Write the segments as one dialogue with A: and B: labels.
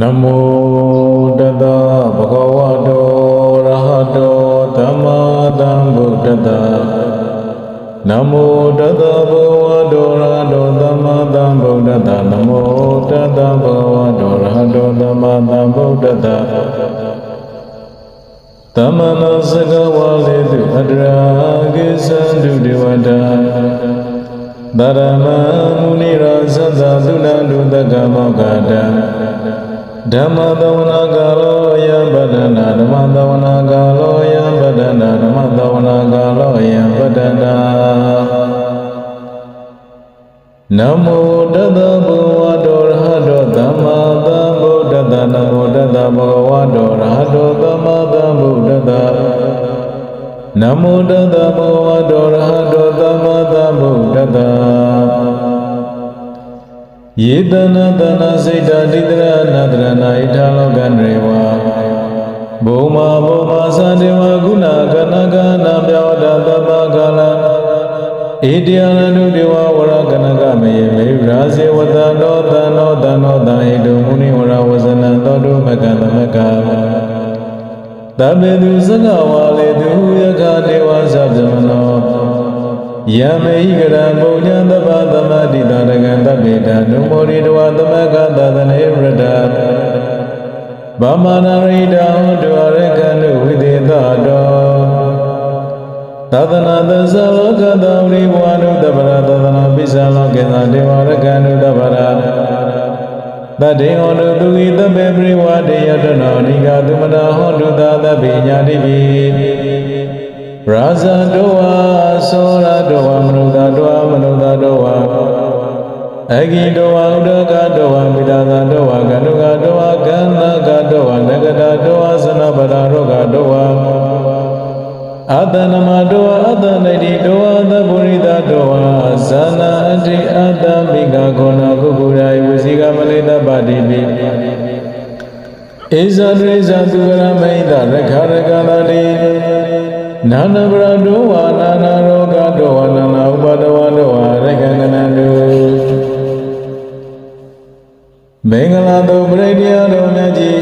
A: နမောတတဗုဒ္ဓဝါတောရဟတောသမ္မာသမ္ဗုဒ္ဓတ္တနမောတတဗုဒ္ဓဝါတောရဟတောသမ္မာသမ္ဗုဒ္ဓတ္တနမောတတဗုဒ္ဓဝါတောရဟတောသမ္မာသမ္ဗုဒ္ဓတ္တသမဏစကဝါလေတုအတရာကိသံတုဒေဝတာဗရမမုနိရာဇတသုလန္တုတကမောကတံ ဓမ္မသဝနာကာလောယံပဒနာဓမ္မသဝနာကာလောယံပဒနာဓမ္မသဝနာကာလောယံပဒနာနမောတတဗုဝတ္တောရဟတောသမ္မာသမ္ဗုဒ္ဓတ္တနမောတတဗုဝတ္တောရဟတောသမ္မာသမ္ဗုဒ္ဓတ္တနမောတတဗုဝတ္တောရဟတောသမ္မာသမ္ဗုဒ္ဓတ္တ ယေတနာတနာစိတ်တတိတရနာတရဏဣထာလောကနရေဝဘုံမာဘုံမာသန္တေဝကုဏကနကနာပြောဒတမကလံဣတိယနတုဒေဝဝရကနကမေမေရာဇေဝတနောတနောတနောတဟိတုမုနိဝရဝဇနံသောတုမကံသမကတပေသူစကဝါလေသူယခဒေဝသဗ္ဗမနောယမေဟိကရံပုညံတပသ ရိတဝသမကသသနေရတဗမနာရိတံဒုရကံဝိသေသတောသဒနာသဇဝကတံဝိဘဝနုတပရသဒနာပိစ္ဆလောကေသဒေဝရကံနုတပရတတေဟောတုသူဤတပေပရိဝတေယတနောနိဂသုမနာဟောတုသာတပိညာတိပိရာဇတောဝါသောရတောဝမ အဂိတောဝဥဒကတောဝမိဒသာတောဝကနုကတောဝကန္နကတောဝနဂတတောဝသနပရာရောဂတောဝအတနမတောအတနိတိတောအတပုရိသတောဇာနာအတိအတမိကခောနာကုကုရာယဝစီကမလိတပတိပိဧဇဒရိဇသူကရမိတရခရကလာတိနာနဗရတောဝ မင်္ဂလာတုပရိတ္တယတော်မြတ်ကြီး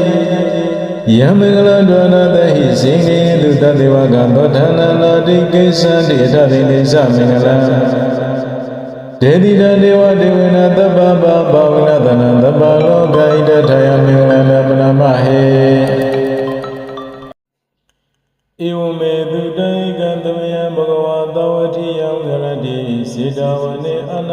A: ယမင်္ဂလာဒွနတဟိစိနေတုတတေဝကသောဌာနနာတိကိသံတိအထတိလိသမင်္ဂလာဒေတိတဒေဝဒေဝနာတပ္ပပဘာဝနာတနံတပ္ပလောကဣတထယမင်္ဂလာပနမဟေဧဝမေတုတေကံတမယံဘဂဝါတဝတိယံကရတိစေတဝနေအန